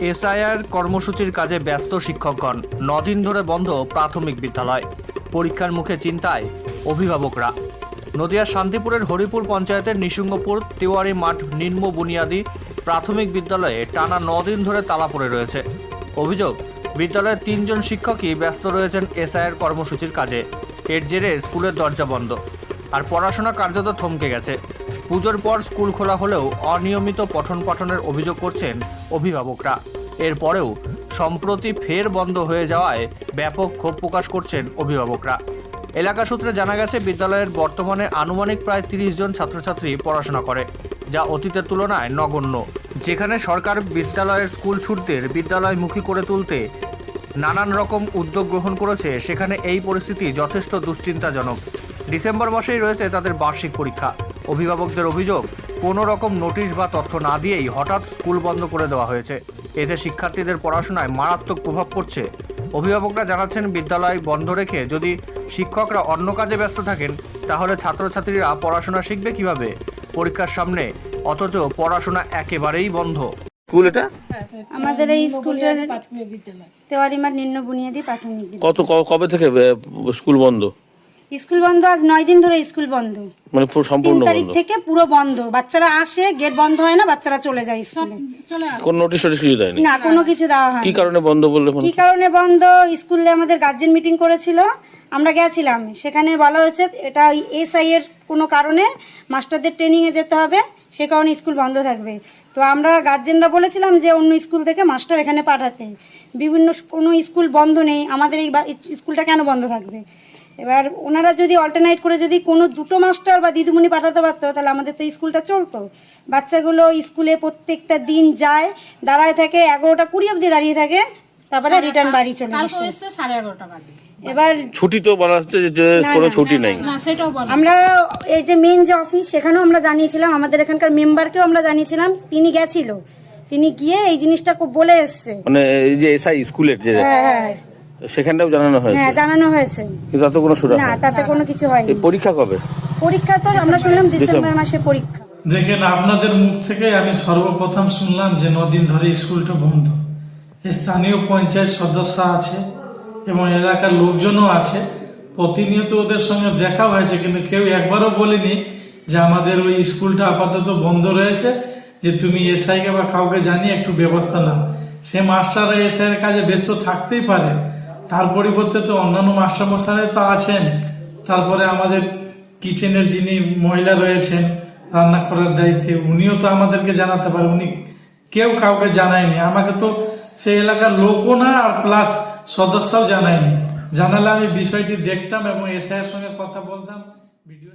SIR কর্মসূচির কাজে ব্যস্ত শিক্ষকগণ। নদিন ধরে বন্ধ প্রাথমিক বিদ্যালয়। পরীক্ষার মুখে চিন্তায় অভিভাবকরা। নদিয়ার শান্তিপুরের হরিপুর পঞ্চায়েতের নিসিংহপুর তেওয়ারি মাঠ, নিম্ন বুনিয়াদি প্রাথমিক বিদ্যালয়ে টানা দিন ধরে তালা পড়ে রয়েছে। অভিযোগ, বিদ্যালয়ের তিনজন শিক্ষকই ব্যস্ত রয়েছেন এসআইআর কর্মসূচির কাজে। এর জেরে স্কুলের দরজা বন্ধ। আর পড়াশোনা কার্যত থমকে গেছে। পুজোর পর স্কুল খোলা হলেও অনিয়মিত পঠন পাঠনের অভিযোগ করছেন অভিভাবকরা। এরপরেও সম্প্রতি ফের বন্ধ হয়ে যাওয়ায় ব্যাপক ক্ষোভ প্রকাশ করছেন অভিভাবকরা। এলাকা সূত্রে জানা গেছে, বিদ্যালয়ের বর্তমানে আনুমানিক প্রায় তিরিশ জন ছাত্রছাত্রী পড়াশোনা করে, যা অতীতের তুলনায় নগণ্য। যেখানে সরকার বিদ্যালয়ের স্কুল ছুটদের বিদ্যালয়মুখী করে তুলতে নানান রকম উদ্যোগ গ্রহণ করেছে, সেখানে এই পরিস্থিতি যথেষ্ট দুশ্চিন্তাজনক। ডিসেম্বর মাসেই রয়েছে তাদের বার্ষিক পরীক্ষা। অভিভাবকদের অভিযোগ কোনো রকম নোটিশ বা তথ্য না দিয়েই হঠাৎ স্কুল বন্ধ করে দেওয়া হয়েছে। এতে শিক্ষার্থীদের পড়াশোনায় মারাত্মক প্রভাব পড়ছে। অভিভাবকরা জানাচ্ছেন বিদ্যালয় বন্ধ রেখে যদি শিক্ষকরা অন্য কাজে ব্যস্ত থাকেন তাহলে ছাত্রছাত্রীরা পড়াশোনা শিখবে কীভাবে? পরীক্ষার সামনে অথচ পড়াশোনা একেবারেই বন্ধ। স্কুল এটা? আমাদের এই স্কুলটার তেওয়ারিমার নিম্ন বুনিয়াদী প্রাথমিক কত কবে থেকে স্কুল বন্ধ? স্কুল বন্ধ আজ নয় দিন ধরে স্কুল বন্ধ। মানে পুরো তিন সম্পূর্ণ তারিখ থেকে পুরো বন্ধ। বাচ্চারা আসে গেট বন্ধ হয় না বাচ্চারা চলে যায় স্কুলে। কোন নোটিশ টোটিস কিছু দেয়নি? না কোনো কিছু দেওয়া হয় কি কারণে বন্ধ বললে কি কারণে বন্ধ? স্কুলে আমাদের গার্জেন মিটিং করেছিল। আমরা গেছিলাম। সেখানে বলা হয়েছে এটা এসআই এর কোনো কারণে মাস্টারদের ট্রেনিং এ যেতে হবে। সে কারণে স্কুল বন্ধ থাকবে। তো আমরা গার্জেনরা বলেছিলাম যে অন্য স্কুল থেকে মাস্টার এখানে পাঠাতে। বিভিন্ন কোনো স্কুল বন্ধ নেই। আমাদের এই স্কুলটা কেন বন্ধ থাকবে? এবার ওনারা যদি অল্টারনেট করে যদি কোনো দুটো মাস্টার বা দিদিমণি পাঠাতে পারতো তাহলে আমাদের তো স্কুলটা চলতো। বাচ্চাগুলো স্কুলে প্রত্যেকটা দিন যায় দাঁড়ায় থাকে এগারোটা কুড়ি অবধি দাঁড়িয়ে থাকে তারপরে রিটার্ন বাড়ি চলে আসে। সাড়ে এগারোটা বাজে। এবার ছুটি তো বলা হচ্ছে যে- যে কোনো ছুটি নেই। আমরা এই যে মেন যে অফিস সেখানেও আমরা জানিয়েছিলাম আমাদের এখানকার মেম্বারকেও আমরা জানিয়েছিলাম তিনি গেছিল। তিনি গিয়ে এই জিনিসটা খুব বলে এসছে। মানে এই যে এসআই স্কুলের যে হ্যাঁ হ্যাঁ। সেখানটাও জানানো হয়েছে? হ্যাঁ জানানো হয়েছে। কিন্তু তাতে কোনো সুরা না তাতে কোনো কিছু হয়নি। পরীক্ষা কবে? পরীক্ষা তো আমরা শুনলাম ডিসেম্বর মাসে পরীক্ষা। দেখেন আপনাদের মুখ থেকে আমি সর্বপ্রথম শুনলাম যে নদিন ধরে স্কুলটা বন্ধ। স্থানীয় পঞ্চায়েত সদস্য আছে এবং এলাকার লোকজনও আছে। প্রতিনিয়ত ওদের সঙ্গে দেখা হয়েছে কিন্তু কেউ একবারও বলেনি যে আমাদের ওই স্কুলটা আপাতত বন্ধ রয়েছে যে তুমি এসআইকে বা কাউকে জানিয়ে একটু ব্যবস্থা নাও। সে মাস্টাররা এসআই এর কাজে ব্যস্ত থাকতেই পারে। তার পরিবর্তে তো অন্যান্য মাস্টার মশাই তো আছেন। তারপরে আমাদের কিচেনের যিনি মহিলা রয়েছেন, রান্না করার দায়িত্বে, উনিও তো আমাদেরকে জানাতে পারে। উনি কেউ কাউকে জানায়নি। আমাকে তো সেই এলাকার লোকও না, আর প্লাস সদস্যও জানায়নি। জানালে আমি বিষয়টি দেখতাম এবং এসআইয়ের সঙ্গে কথা বলতাম। ভিডিও